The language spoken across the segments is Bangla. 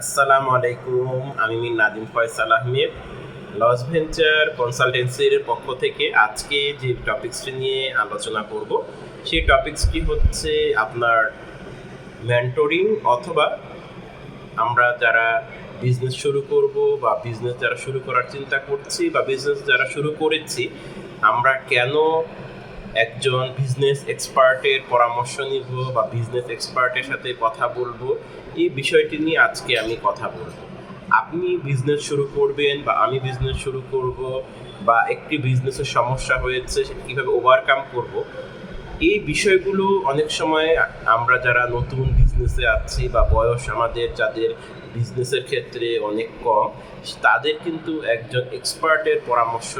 আসসালামু আলাইকুম, আমি মিন নাদিম ফয়সাল আহমেদ, লস ভেঞ্চার কনসালটেন্সির পক্ষ থেকে আজকে যে টপিক্সটি নিয়ে আলোচনা করব, সেই টপিক্সটি হচ্ছে আপনার মেন্টরিং অথবা আমরা যারা বিজনেস শুরু করব বা বিজনেস যারা শুরু করার চিন্তা করছি বা বিজনেস যারা শুরু করেছি, আমরা কেন একজন বিজনেস এক্সপার্টের পরামর্শ নিব বা বিজনেস এক্সপার্টের সাথে কথা বলব, এই বিষয়টি নিয়ে আজকে আমি কথা বলব। আপনি বিজনেস শুরু করবেন বা আমি বিজনেস শুরু করব বা একটি বিজনেসের সমস্যা হয়েছে, সেটা কীভাবে ওভারকাম করব, এই বিষয়গুলো অনেক সময় আমরা যারা নতুন বিজনেসে আছি বা বয়স আমাদের যাদের বিজনেসের ক্ষেত্রে অনেক কম, তাদের কিন্তু একজন এক্সপার্টের পরামর্শ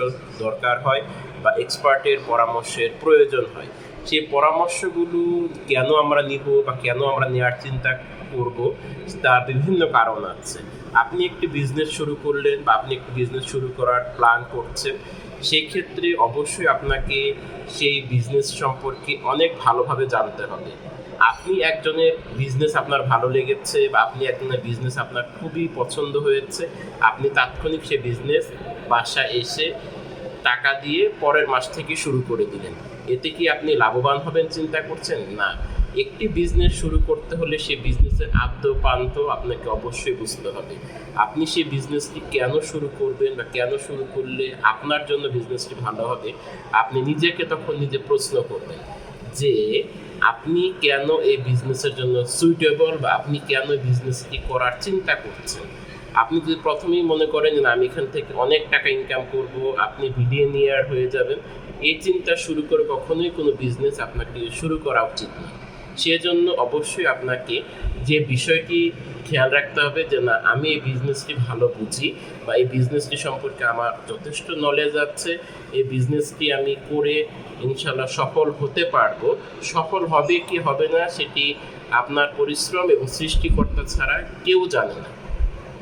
দরকার হয় বা এক্সপার্টের পরামর্শের প্রয়োজন হয়। সেই পরামর্শগুলো কেন আমরা নিব বা কেন আমরা নেওয়ার চিন্তা করব তার বিভিন্ন কারণ আছে। আপনি একটি বিজনেস শুরু করলেন বা আপনি একটি বিজনেস শুরু করার প্ল্যান করছেন, সেই ক্ষেত্রে অবশ্যই আপনাকে সেই বিজনেস সম্পর্কে অনেক ভালোভাবে জানতে হবে। আপনি একজনের বিজনেস আপনার ভালো লেগেছে বা আপনি একজনের বিজনেস আপনার খুবই পছন্দ হয়েছে, আপনি তাৎক্ষণিক সে বিজনেস বাসা এসে টাকা দিয়ে পরের মাস থেকে শুরু করে দিলেন। এতে কি আপনি লাভবান হবেন চিন্তা করছেন? না। একটি বিজনেস শুরু করতে হলে সে বিজনেসের আদ্য পান্ত আপনাকে অবশ্যই বুঝতে হবে। আপনি সেই বিজনেসটি কেন শুরু করবেন বা কেন শুরু করলে আপনার জন্য বিজনেসটি ভালো হবে, আপনি নিজেকে তখন নিজে প্রশ্ন করবেন যে আপনি কেন এই বিজনেসের জন্য সুইটেবল বা আপনি কেন বিজনেসটি করার চিন্তা করছেন? আপনি যদি প্রথমেই মনে করেন যে আমি এখান থেকে অনেক টাকা ইনকাম করব, আপনি বিলিয়নিয়ার হয়ে যাবেন, এই চিন্তা শুরু করে কখনোই কোনো বিজনেস আপনাকে শুরু করা উচিত না। সেজন্য অবশ্যই আপনাকে যে বিষয়টি খেয়াল রাখতে হবে যে না, আমি এই বিজনেসটি ভালো বুঝি বা এই বিজনেসটি সম্পর্কে আমার যথেষ্ট নলেজ আছে, এই বিজনেসটি আমি করে ইনশাল্লাহ সফল হতে পারব। সফল হবে কি হবে না, সেটি আপনার পরিশ্রম এবং সৃষ্টিকর্তা ছাড়া কেউ জানে না।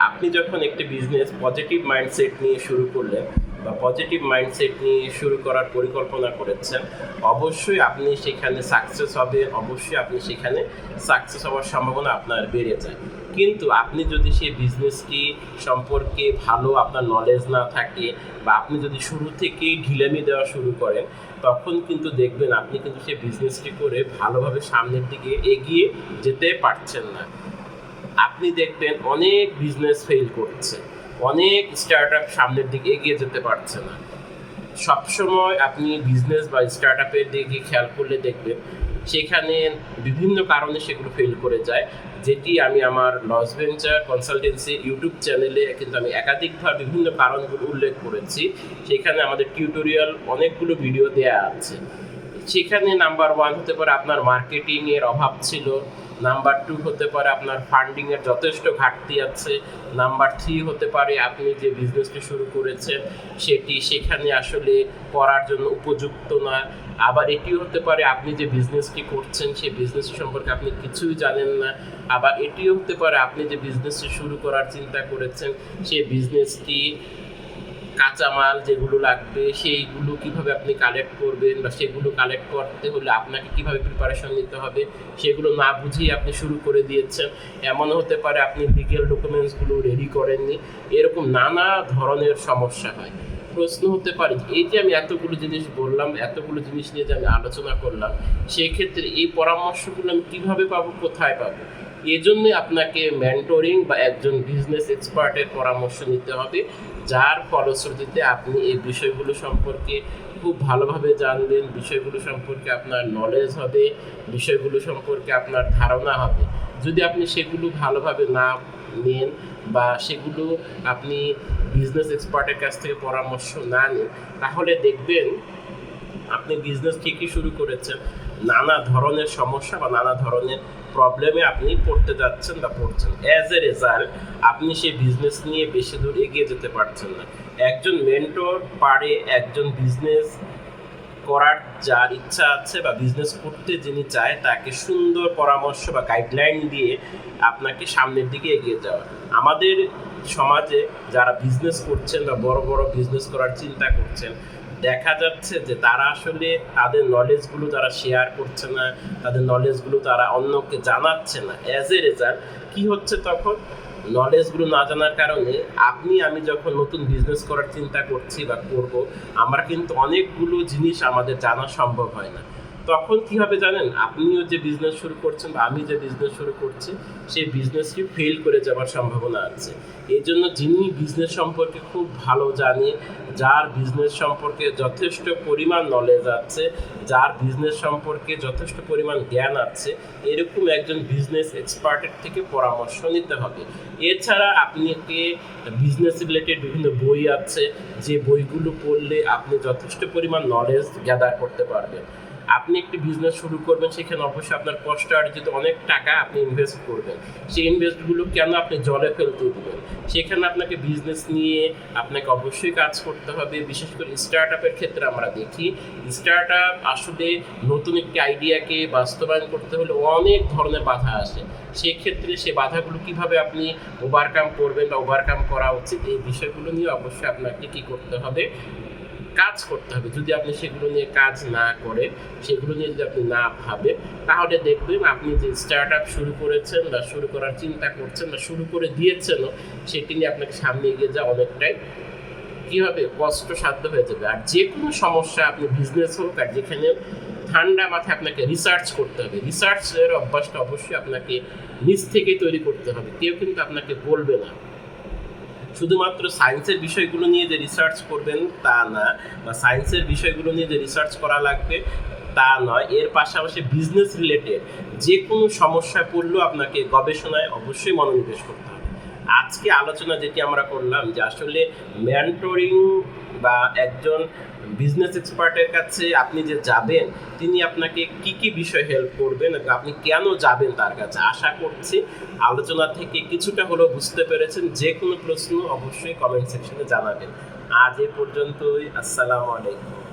আপনি যখন একটি বিজনেস পজিটিভ মাইন্ডসেট নিয়ে শুরু করলেন বা পজিটিভ মাইন্ডসেট নিয়ে শুরু করার পরিকল্পনা করেছেন, অবশ্যই আপনি সেখানে সাকসেস হবে, অবশ্যই আপনি সেখানে সাকসেস হওয়ার সম্ভাবনা আপনার বেড়ে যায়। কিন্তু আপনি যদি সেই বিজনেসটি সম্পর্কে ভালো আপনার নলেজ না থাকে বা আপনি যদি শুরু থেকেই ঢিলামি দেওয়া শুরু করেন, তখন কিন্তু দেখবেন আপনি কিন্তু সেই বিজনেসটি করে ভালোভাবে সামনের দিকে এগিয়ে যেতে পারছেন না। আপনি দেখবেন অনেক বিজনেস ফেল করছে। অনেক স্টার্ট আপ সামনের দিকে এগিয়ে যেতে পারছে না। সবসময় আপনি বিজনেস বা স্টার্ট আপের দিকে খেয়াল করলে দেখবেন, সেখানে বিভিন্ন কারণে সেগুলো ফেল করে যায়। যেটি আমি আমার লস ভেঞ্চার কনসালটেন্সি ইউটিউব চ্যানেলে কিন্তু আমি একাধিকবার বিভিন্ন কারণগুলো উল্লেখ করেছি। সেখানে আমাদের টিউটোরিয়াল অনেকগুলো ভিডিও দেয়া আছে। সেখানে নাম্বার ওয়ান হতে পারে আপনার মার্কেটিংয়ের অভাব ছিল। নাম্বার টু হতে পারে আপনার ফান্ডিং এর যথেষ্ট ঘাটতি আছে। নাম্বার থ্রি হতে পারে আপনি যে বিজনেসটি শুরু করেছেন, সেটি সেখানে আসলে করার জন্য উপযুক্ত না। আবার এটিও হতে পারে আপনি যে বিজনেসটি করছেন, সেই বিজনেস সম্পর্কে আপনি কিছুই জানেন না। আবার এটিও হতে পারে আপনি যে বিজনেসটি শুরু করার চিন্তা করেছেন, সেই বিজনেসটি কাঁচামাল যেগুলো লাগবে, সেইগুলো কীভাবে আপনি কালেক্ট করবেন বা সেগুলো কালেক্ট করতে হলে আপনাকে কীভাবে প্রিপারেশন নিতে হবে, সেগুলো না বুঝিয়ে আপনি শুরু করে দিয়েছেন। এমন হতে পারে আপনি লিগেল ডকুমেন্টসগুলো রেডি করেননি। এরকম নানা ধরনের সমস্যা হয়। প্রশ্ন হতে পারে এই যে আমি এতগুলো জিনিস বললাম, এতগুলো জিনিস নিয়ে যে আমি আলোচনা করলাম সেই ক্ষেত্রে এই পরামর্শগুলো আমি কীভাবে পাবো, কোথায় পাবো? এজন্যই আপনাকে মেন্টরিং বা একজন বিজনেস এক্সপার্টের পরামর্শ নিতে হবে, যার ফলশ্রুতিতে আপনি এই বিষয়গুলো সম্পর্কে খুব ভালোভাবে জানবেন, বিষয়গুলো সম্পর্কে আপনার নলেজ হবে, বিষয়গুলো সম্পর্কে আপনার ধারণা হবে। যদি আপনি সেগুলো ভালোভাবে না নেন বা সেগুলো আপনি বিজনেস এক্সপার্টের কাছ থেকে পরামর্শ না নেন, তাহলে দেখবেন আপনি বিজনেস ঠিকই শুরু করেছেন। নানা ধরনের সমস্যা বা নানা ধরনের প্রবলেমে আপনি পড়তে যাচ্ছেন বা পড়ছেন। অ্যাজ এ রেজাল্ট আপনি সেই বিজনেস নিয়ে বেশি দূর এগিয়ে যেতে পারছেন না। একজন মেন্টর পারে একজন বিজনেস করার যার ইচ্ছা আছে বা বিজনেস করতে যিনি চায়, তাকে সুন্দর পরামর্শ বা গাইডলাইন দিয়ে আপনাকে সামনের দিকে এগিয়ে যাওয়া। আমাদের সমাজে যারা বিজনেস করছেন বা বড় বড় বিজনেস করার চিন্তা করছেন দেখা যাচ্ছে যে তারা আসলে তাদের নলেজগুলো তারা শেয়ার করছে না, তাদের নলেজগুলো তারা অন্যকে জানাচ্ছে না। অ্যাজ এ রেজাল্ট কী হচ্ছে তখন? নলেজগুলো না জানার কারণে আপনি, আমি যখন নতুন বিজনেস করার চিন্তা করছি বা করব, আমরা কিন্তু অনেকগুলো জিনিস আমাদের জানা সম্ভব হয় না। তখন কি হবে জানেন? আপনিও যে বিজনেস শুরু করছেন বা আমি যে বিজনেস শুরু করছি, সেই বিজনেসটি ফেল করে যাওয়ার সম্ভাবনা আছে। এই জন্য যিনি বিজনেস সম্পর্কে খুব ভালো জানে, যার বিজনেস সম্পর্কে যথেষ্ট পরিমাণ নলেজ আছে, যার বিজনেস সম্পর্কে যথেষ্ট পরিমাণ জ্ঞান আছে, এরকম একজন বিজনেস এক্সপার্টের থেকে পরামর্শ নিতে হবে। এছাড়া আপনি একটি বিজনেস রিলেটেড বিভিন্ন বই আছে, যে বইগুলো পড়লে আপনি যথেষ্ট পরিমাণ নলেজ গ্যাদার করতে পারবেন। আপনি একটি বিজনেস শুরু করবেন, সেখানে অবশ্যই আপনার কষ্ট অর্জিত অনেক টাকা আপনি ইনভেস্ট করবেন। সেই ইনভেস্টগুলো কেন আপনি জলে ফেলতে দিবেন সেখানে আপনাকে বিজনেস নিয়ে আপনাকে অবশ্যই কাজ করতে হবে। বিশেষ করে স্টার্ট আপের ক্ষেত্রে আমরা দেখি স্টার্ট আপ আসলে নতুন একটি আইডিয়াকে বাস্তবায়ন করতে হলে অনেক ধরনের বাধা আসে। সেক্ষেত্রে সে বাধাগুলো কীভাবে আপনি ওভারকাম করবেন বা ওভারকাম করা উচিত, এই বিষয়গুলো নিয়ে অবশ্যই আপনাকে কি করতে হবে? কাজ করতে হবে। যদি আপনি সেগুলো নিয়ে কাজ না করেন, সেগুলো নিয়ে যদি আপনি না ভাবেন, তাহলে দেখবেন আপনি যে স্টার্ট আপ শুরু করেছেন বা শুরু করার চিন্তা করছেন বা শুরু করে দিয়েছেনও, সেটি নিয়ে আপনাকে সামনে এগিয়ে যাওয়া অনেকটাই কী হবে কষ্টসাধ্য হয়ে যাবে। আর যে কোনো সমস্যা আপনি বিজনেস হোক আর যেখানে ঠান্ডা মাথায় আপনাকে রিসার্চ করতে হবে রিসার্চের অভ্যাসটা অবশ্যই আপনাকে নিজ থেকে তৈরি করতে হবে। কেউ কিন্তু আপনাকে বলবে না। শুধুমাত্র সায়েন্সের বিষয়গুলো নিয়ে যে রিসার্চ করবেন তা না, বা সায়েন্সের বিষয়গুলো নিয়ে যে রিসার্চ করা লাগবে তা নয়, এর পাশাপাশি বিজনেস রিলেটেড যে কোনো সমস্যায় পড়লেও আপনাকে গবেষণায় অবশ্যই মনোনিবেশ করতে হবে। আজকে আলোচনা যেটি আমরা করলাম যে আসলে মেন্টরিং বা একজন বিজনেস এক্সপার্টের কাছে আপনি যে যাবেন, তিনি আপনাকে কি কি বিষয় হেল্প করবেন এবং আপনি কেন যাবেন তার কাছে? আশা করছি আলোচনা থেকে কিছুটা হলেও বুঝতে পেরেছেন। যে কোনো প্রশ্ন অবশ্যই কমেন্ট সেকশনে জানাবেন। আজ এ পর্যন্তই। আসসালামু আলাইকুম।